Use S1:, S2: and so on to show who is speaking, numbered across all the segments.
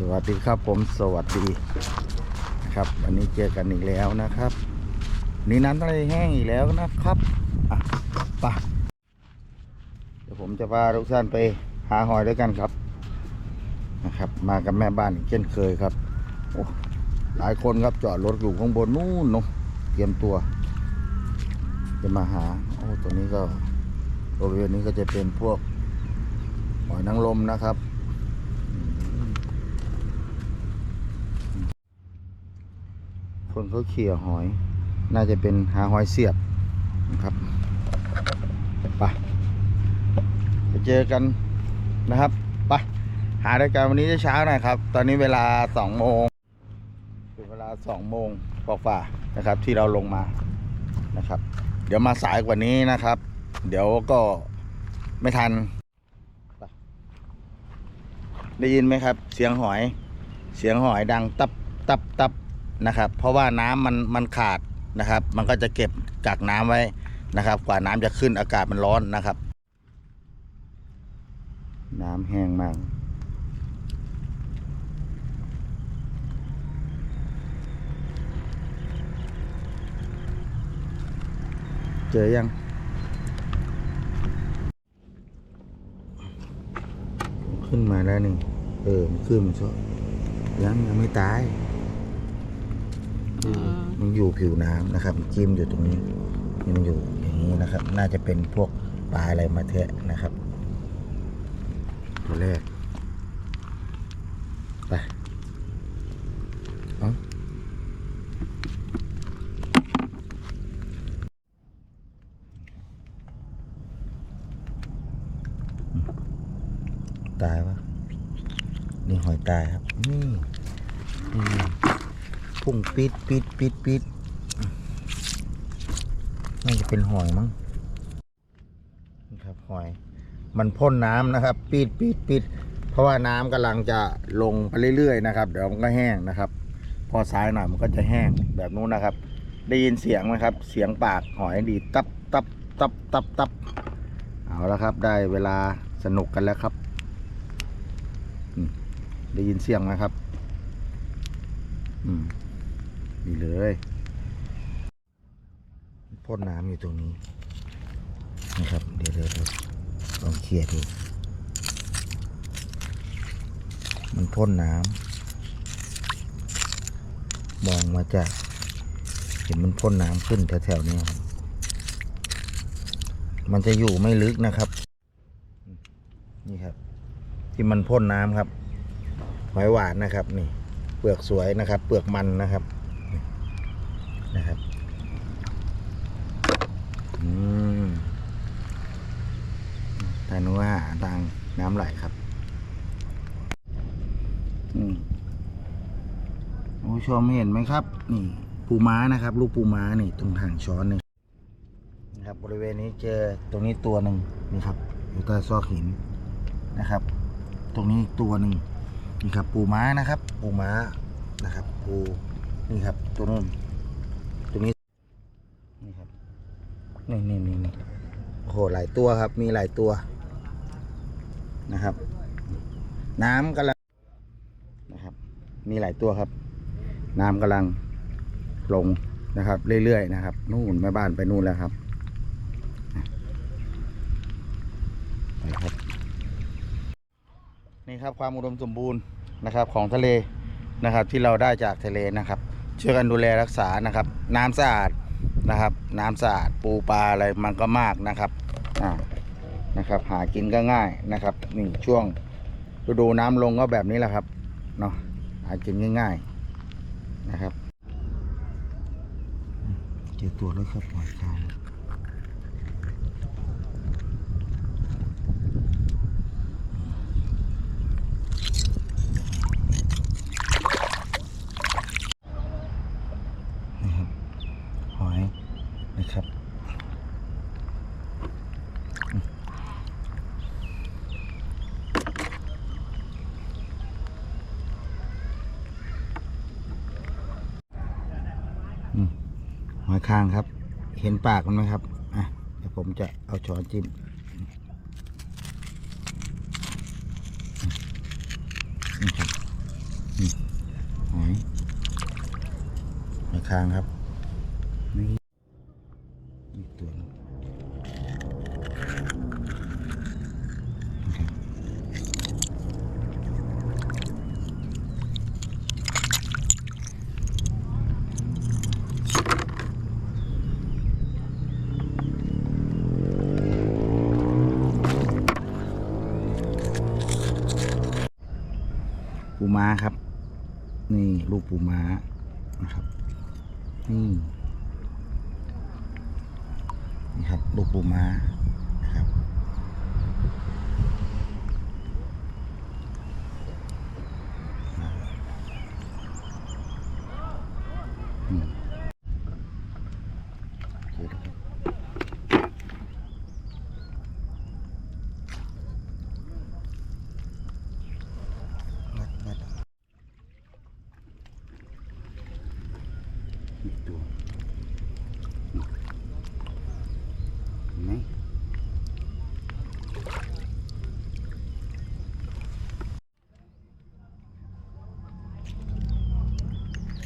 S1: สวัสดีครับผมสวัสดีนะครับวันนี้เจอกันอีกแล้วนะครับ นี่น้ำทะเลแห้งอีกแล้วนะครับอะไปเดี๋ยวผมจะพาทุกท่านไปหาหอยด้วยกันครับนะครับ มากับแม่บ้านเช่นเคยครับโอ้หลายคนครับจอดรถอยู่ข้างบนนู่นเนอะเตรียมตัว จะมาหาโอ้ตัวนี้ก็บริเวณนี้ก็จะเป็นพวกหอยนางรมนะครับ คนเขาเขี่ยหอย น่าจะเป็นหาหอยเสียบนะครับไปไปเจอกันนะครับไปหาด้วยกันวันนี้จะเช้าหน่อยครับ ตอนนี้เวลาสองโมงเป็นเวลาสองโมงกว่าๆนะครับ ที่เราลงมานะครับ เดี๋ยวมาสายกว่านี้นะครับ เดี๋ยวก็ไม่ทันไปได้ยินไหมครับ เสียงหอย เสียงหอยดังตับตับตับ นะครับ เพราะว่าน้ำมันมันขาดนะครับ มันก็จะเก็บกักน้ำไว้นะครับ กว่าน้ำจะขึ้นอากาศมันร้อนนะครับ น้ำแห้งมากเจอยัง ขึ้นมาแล้วนี่เออมันขึ้นมันชอบยังยังไม่ตาย
S2: มั
S1: นอยู่ผิวน้ำนะครับ จิ้มอยู่ตรงนี้นี่มันอยู่อย่างนี้นะครับ น่าจะเป็นพวกปลาอะไรมาแทะนะครับ ตัวแรกไปเอาตายวะนี่หอยตายครับ นี่อืม พุ่งปิดปิดปิดปิดน่าจะเป็นหอยมั้งนี่ครับหอย มันพ่นน้ำนะครับปิดปิดปิดเพราะว่าน้ำกำลังจะลงไปเรื่อยๆนะครับ เดี๋ยวมันก็แห้งนะครับ พอซ้ายหน่อยมันก็จะแห้งแบบนู้นนะครับ ได้ยินเสียงไหมครับ เสียงปากหอยดีตับตับตับตับตับเอาแล้วครับ ได้เวลาสนุกกันแล้วครับ ได้ยินเสียงไหมครับ อืม นี่เลยพ่นน้ำอยู่ตรงนี้นะครับ เดี๋ยวเดี๋ยวลองเคลียร์ดู มันพ่นน้ำมองมาจาก เห็นมันพ่นน้ำขึ้นแถวๆนี้มันจะอยู่ไม่ลึกนะครับ นี่ครับ ที่มันพ่นน้ำครับหอยหวานนะครับ นี่ เปลือกสวยนะครับ เปลือกมันนะครับ นี่นะครับทางนู้นว่าทางน้ำไหลครับอืมคุณผู้ชมเห็นไหมครับ นี่ ปูม้านะครับ ลูกปูม้านี่ตรงทางช้อนนี่นะครับ บริเวณนี้เจอตรงนี้ตัวหนึ่งนี่ครับอยู่ใต้ซอกหินนะครับ ตรงนี้ตัวหนึ่งนี่ครับ ปูม้านะครับ ปูม้านะครับ ปูนี่ครับ ตัวนู้นตัวนี้นี่ครับ นี่นี่นี่นี่โอ้โหหลายตัวครับ มีหลายตัวนะครับ น้ำกำลังนะครับ มีหลายตัวครับ น้ำกำลังลงนะครับ เรื่อยๆนะครับ นู่นแม่บ้านไปนู่นแล้วครับไปครับนี่ครับความอุดมสมบูรณ์นะครับของทะเลนะครับที่เราได้จากทะเลนะครับ ช่วยกันดูแลรักษานะครับ น้ำสะอาด นะครับ น้ำสะอาดปูปลาอะไรมันก็มากนะครับอ่านะครับ หากินก็ง่ายนะครับนี่ช่วงฤดูน้ำลงก็แบบนี้แหละครับเนาะหากินง่าย ๆนะครับ เจอตัวแล้วครับหอยคาง คางครับ เห็นปากมันไหมครับอะเดี๋ยวผมจะเอาช้อนจิ้มนี่ครับนี่หอยคางครับ ครับ นี่ลูกปูม้านะครับ นี่นี่ครับลูกปูม้านะครับอืมโอเคนะครับงัดงัดอีกตัวเห็นไหมอืม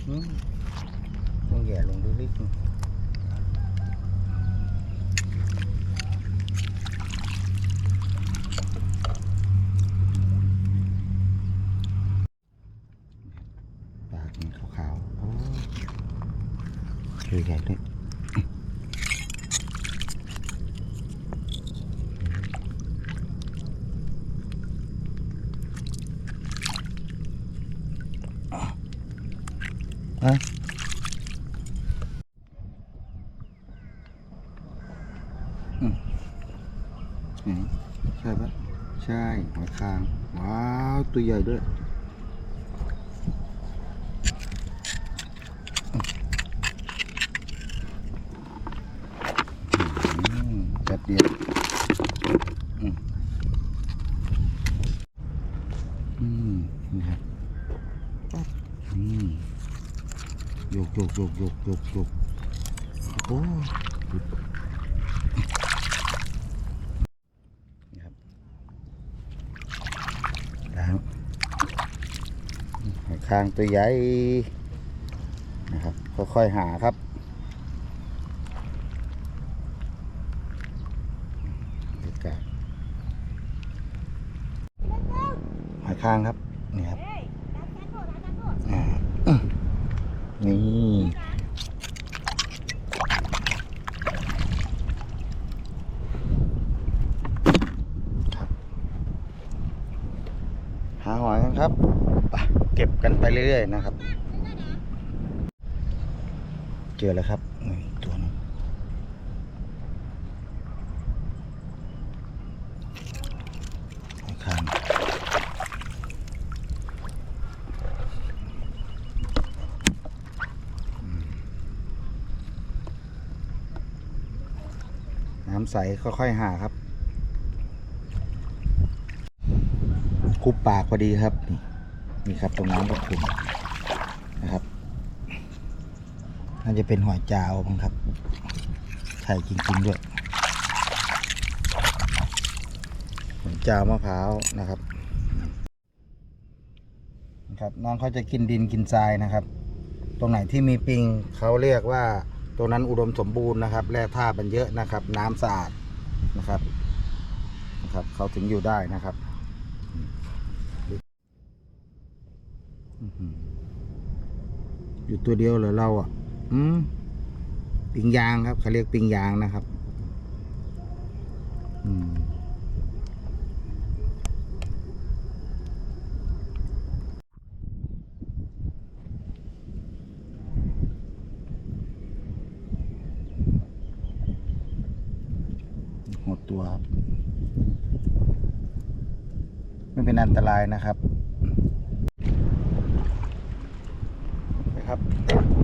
S1: ต้องแย่ลงลึกๆปากมันขาวๆโอ้ตัวใหญ่ด้วย อะอืมอืม ใช่ปะใช่หอยคาง ว้าว ตัวใหญ่ด้วยอืมแป๊บเดียวอืมนี่ครับปั๊บนี่โยกโยกโยกโยกโยกโยกโอ้หยุดนี่ครับล้างหอย คางตัวใหญ่นะครับค่อยๆหาครับบรรยากาศหอยคางครับอ่าอื้อนี่ ครับห ครับไปเก็บกันไปเรื่อยๆนะครับ เจอแล้วครับนี่ตัวหนึงหอยคางน้ำใสค่อยๆหาครับ คุบปากพอดีครับ นี่นี่ครับตรงน้ำกับคุณนะครับน่าจะเป็นหอยจาวมั้งครับใช่จริงๆด้วยหอยจาวมะพร้าวนะครับนะครับ น้องเขาจะกินดินกินทรายนะครับ ตรงไหนที่มีปิงเขาเรียกว่าตรงนั้นอุดมสมบูรณ์นะครับ แร่ธาตุมันเยอะนะครับ น้ำสะอาดนะครับนะครับ เขาถึงอยู่ได้นะครับ อื้อหือ อยู่ตัวเดียวเหรอเราอะ อืมปิงยางครับเขาเรียกปิงยางนะครับ อืมหดตัวครับ ไม่เป็นอันตรายนะครับ ครับ